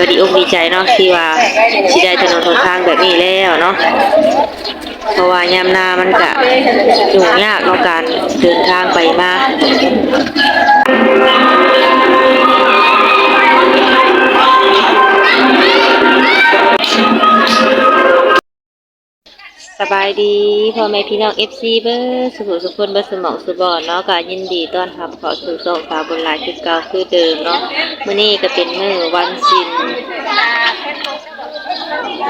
ก็ดีอกดีใจเนาะที่ว่าสิได้ถนนหนทางแบบนี้แล้วเนาะเพราะว่ายามนามันกะยุ่งยากเนาะการเดินทางไปมา สบายดีพ่อแม่พี่น้อง FC เบอร์สุขสุขคนเบอร์สมองสุบอนเนาะก็ยินดีต้อนรับขอสู่ช่องสาบนลายคือเก่าคือเดิมเนาะมื้อนี้ก็เป็นมื้อวันศิล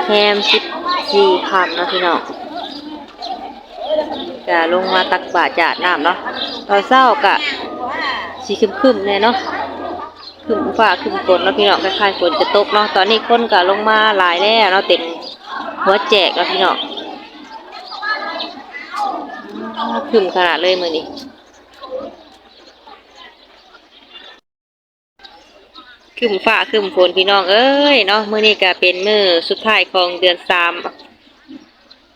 แฮม14ค่ำเนาะพี่น้องก็ลงมาตักบาตรจาดน้ำเนาะตอนเช้าก็สีคึมๆแน่เนาะคึมฟ้าคึมฝนเนาะพี่น้องคล้ายๆฝนจะตกเนาะตอนนี้คนก็ลงมาหลายแล้วเนาะเต็มหัวแจกแล้วพี่น้อง ขึ้นขนาดเลยมือนี้ขึ้นฟ้าขึ้นฝนพี่น้องเอ้ยเนาะมือนี้ก็เป็นมือสุดท้ายของเดือนสาม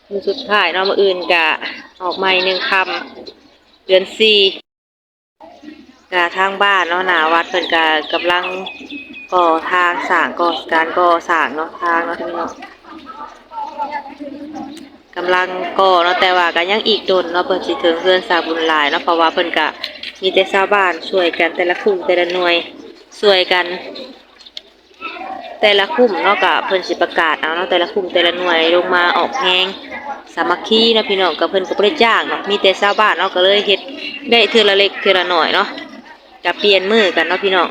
มือสุดท้ายเนาะมืออื่นก็ออกใหม่หนึ่งคำเดือนสี่กทางบ้านเนาะหนาวัดเพิ่นก็กำลังก่อทางสร้างก่อการก่อสร้างเนาะทางเนาะพี่น้อง กำลังก่อเนาะแต่ว่าก็ยังอีกโดนเนาะเพิ่นสิถึงเพื่อนสาบุญหลายเนาะเพราะว่าเพิ่นก็มีแต่ชาวบ้านช่วยกันแต่ละกลุ่มแต่ละหน่วยช่วยกัน แต่ละกลุ่มเนาะก็เพิ่นสิประกาศเอาเนาะแต่ละกลุ่มแต่ละหน่วยลงมาออกแฮงสามัคคีเนาะพี่น้องก็เพิ่นก็บ่ได้จ้างเนาะมีแต่ชาวบ้านเนาะก็เลยเฮ็ดได้เทื่อละเล็กเทื่อละน้อยเนาะก็เปลี่ยนมือกันเนาะพี่น้อง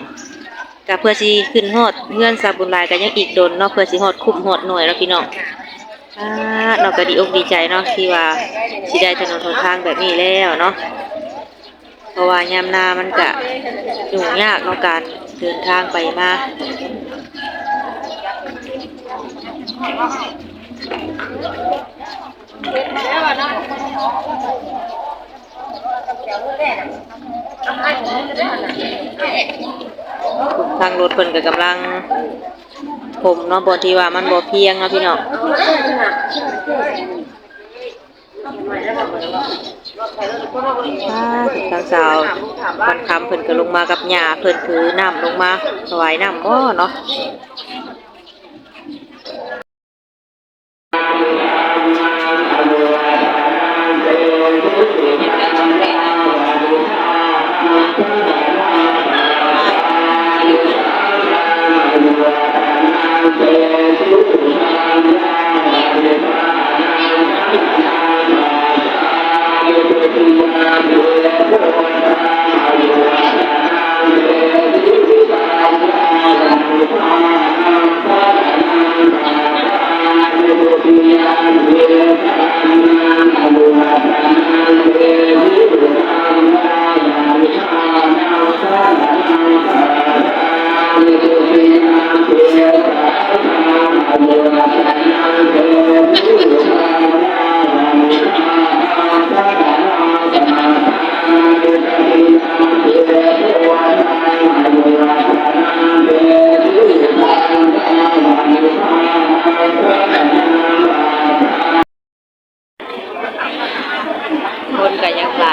ก็เพื่อสิขึ้นฮอดเงื่อนสาบุญหลายก็ยังอีกโดนเนาะเพื่อสิฮอดคุ้มฮอดหน่วยเนาะพี่น้อง อ่าเราก็ดีอกดีใจเนาะที่ว่าสิได้ถนนหนทางแบบนี้แล้วเนาะเพราะว่ายามนามันก็ยุ่งยากเนาะการเดินทางไปมาทางรถเพิ่นก็กำลัง ผมเนาะบที่ว่ามันบ่เพียงเนาะพี่น้องทางสาววันคำเพิ่นก็ลงมากับหญ้าเพิ่นถือน้ำลงมาถวายน้ำบ่เนาะ Gracias.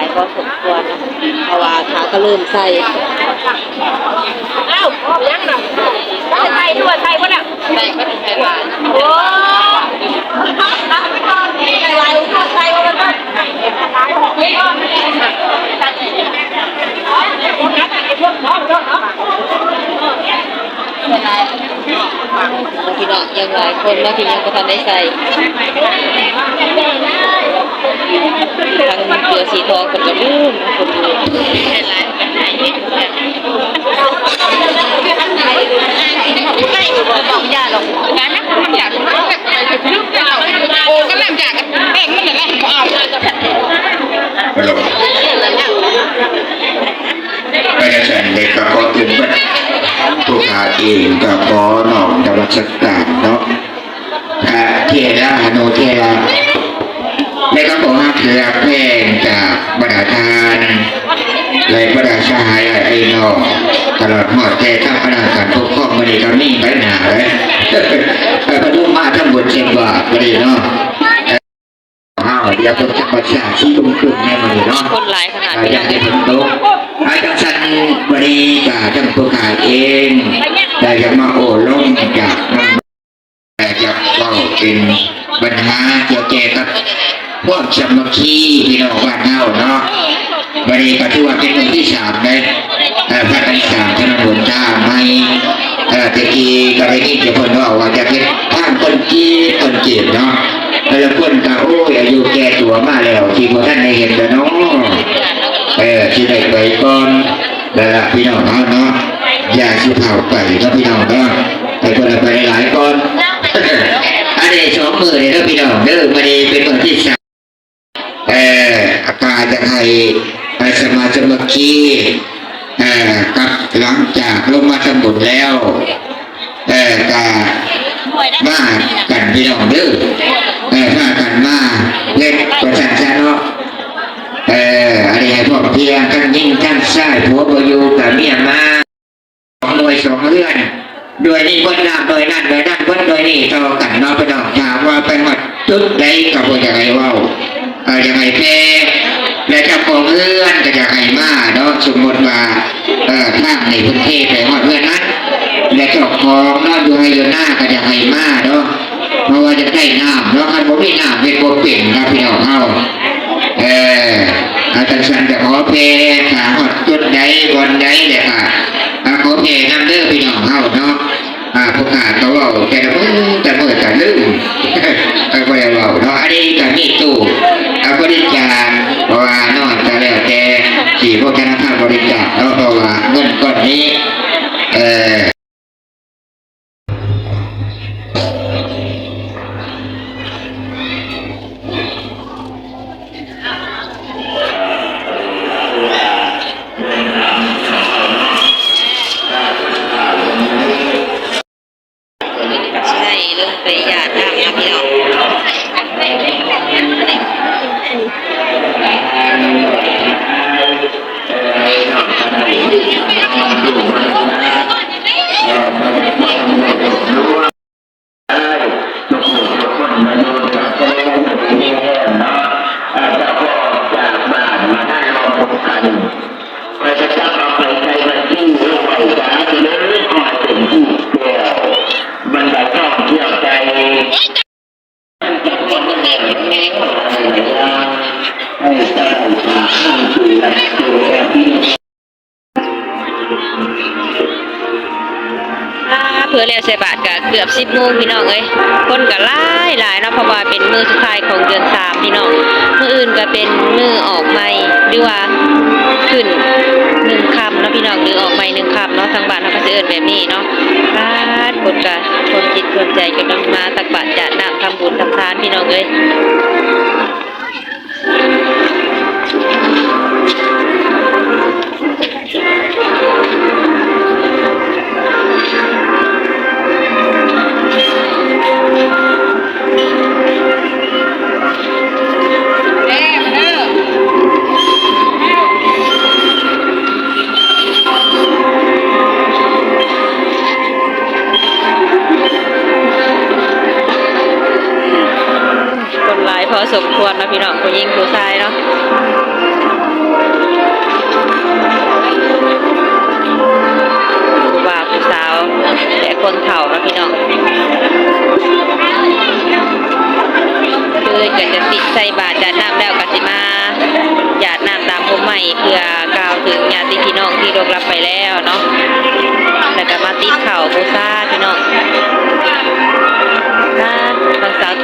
ายพอสมควรนะเพราะว่าขาก็เริ่มใส่เอ้ายังน่ะใส่ด้วยใส่บ่น่ะใส่ก็ถึงใส่หวานโอ้ใส่หวานใส่บ่ได้ใส่พี่น้องยังหลายคนเนาะที่ยังบ่ทันได้ใส่ ทางเสือสีทองเพิ่นก็ลืมคนดูหลายเป็นไหนนี่ไม่อยู่บ่ต้องยาหรอกงานนั้นมันอยากไปถึงเราโอ้ก็เริ่มอยากแป้งมันนั่นแหละเอา ไปฉันเด็กก็ขอถึงว่าผู้ขาเองก็ขอนอกจากวัดสักการเนาะถ้าเทียร่าโนเทียในก็บอกว่าเถือแป้งจากบรรดาทานและบรรดาชายไอ้นอกตลอดหอดแก่ทั้งบรรดาการปกครองบริการนี่ไปหนาเลยไปประดูมาทั้งหมดเชียงบาทบริเนาะห้าวเดียวต้องจับประชาชีตุ้มขึ้นแน่มาเลยเนาะคนหลายขนาดอานี้จารย์ได้ผลตกอาจารย์สันวันนี้กาจังผู้ขายเองได้จะมาโอ้ล้มกา ก็ได้ยินจะเพิ่นว่าว่าจะเป็นทางคนจีนคนจีนเนาะแล้วคนก็โอ้ยอายุแก่ตัวมาแล้วที่พวกท่านได้เห็นแล้วเนาะเออที่ได้ไปก่อนแล้วพี่น้องเขาเนาะอย่าสิเผาไปก็พี่น้องเนาะไปคนละไปหลายก่อนอันนี้สองมือเลยนะพี่น้องเด้อมาดีเป็นมือที่สามเอออาการจะให้ไปสมาสมัคคีเออกับหลังจากลงมาสมุดแล้ว เออกามากันพี่น้องเด้อเออมากันมาเล่นประชันชาเนาะเอออันนี้ให้พวกเพียงทั้งยิ่งทั้งใช่ผัวบอยู่กับเมียมาสองหน่วยสองเรื่อนด้วยนี่บนน้ำโดยนั่นโดยนั่นบนโดยนี่เท่ากันเนาะพี่น้องถามว่าไปหมดจุดใดกับว่าจะไงว่าเออยังไงแพ้และจ้าของเรือนก็จะไงมาเนาะสมมติว่าเออทางในพื้นที่ไปหมดเรือนนั้น ของเนาะอยู่ให้อยู่หน้าก็จะไงมาเนาะเพราะว่าจะได้น้ำเนาะคันบ่มีน้ำเป็นบ่เป็นครับพี่น้องเฮาเอออาจารย์สันจะขอเพลขาหดจุดใดบนใดเลยค่ะอ่าขอเพลนำเด้อพี่น้องเฮาเนาะอ่าพวกขาตัวเราแต่ละมือแต่มือแต่ลืมเออบ่ได้เว่าเนาะอันนี้ก็มี เพื่อแล้วใส่บาทก็เกือบสิบโมงพี่น้องเอ้ยคนก็หลายหลายเนาะเพราะว่าเป็นมือสุดท้ายของเดือนสามพี่น้องมืออื่นก็เป็นมือออกใหม่หรือว่าขึ้น หนึ่งคำเนาะพี่น้องหรือออกใหม่หนึ่งคำเนาะทางบ้านเขาก็จะเอิญแบบนี้เนาะลาดคนก็คนจิตคนใจก็ต้องมาตักบาตรจาดน้ำทำบุญทำทานพี่น้องเอ้ยคนหลย อสมควรเนาะพี่น้องผู้หญิงผู้ชายเนาะผู้บ่าวผู้สาวและคนเฒ่านะพี่น้องคือก็จะติดใส่บาตรจาดน้ำแล้วกสิมาหยาดน้ำตามผมใหม่เพื่อกล่าวถึงญาติพี่น้องที่ลงลับไปแล้วเนาะแล้วก็มาติดเข่าบูซาพี่น้อง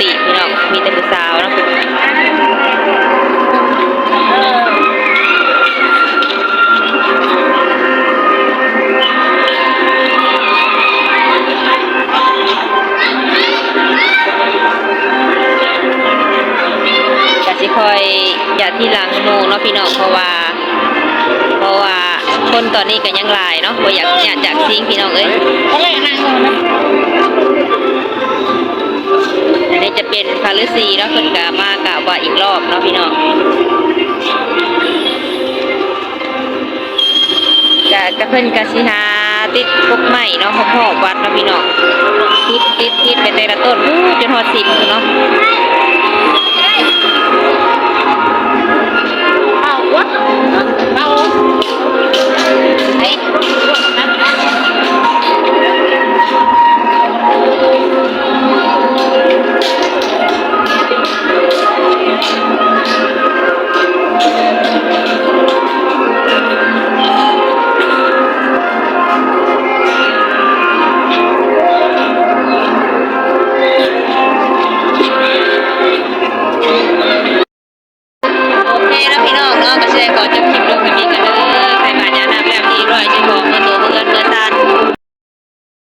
ติพี่น้องมีแต่ผู้สาวเนาะก็สิคอยอย่าที่หลังหมู่เนาะพี่น้องเพราะว่า เพราะว่าคนตอนนี้ก็ยังหลายเนาะบ่อยากอยากจากซิงพี่น้องเอ้ยอัน นี้จะเป็นพาฤษีเนาะเพิ่นกามากะว่าอีกรอบเนาะพี่น้องกะกะเพิ่นกะสิหาติดกกใหม่เนาะหอบๆวัดเนาะพี่น้องติดติดติดไปแต่ละต้นอู้จนหอดสิบเนาะ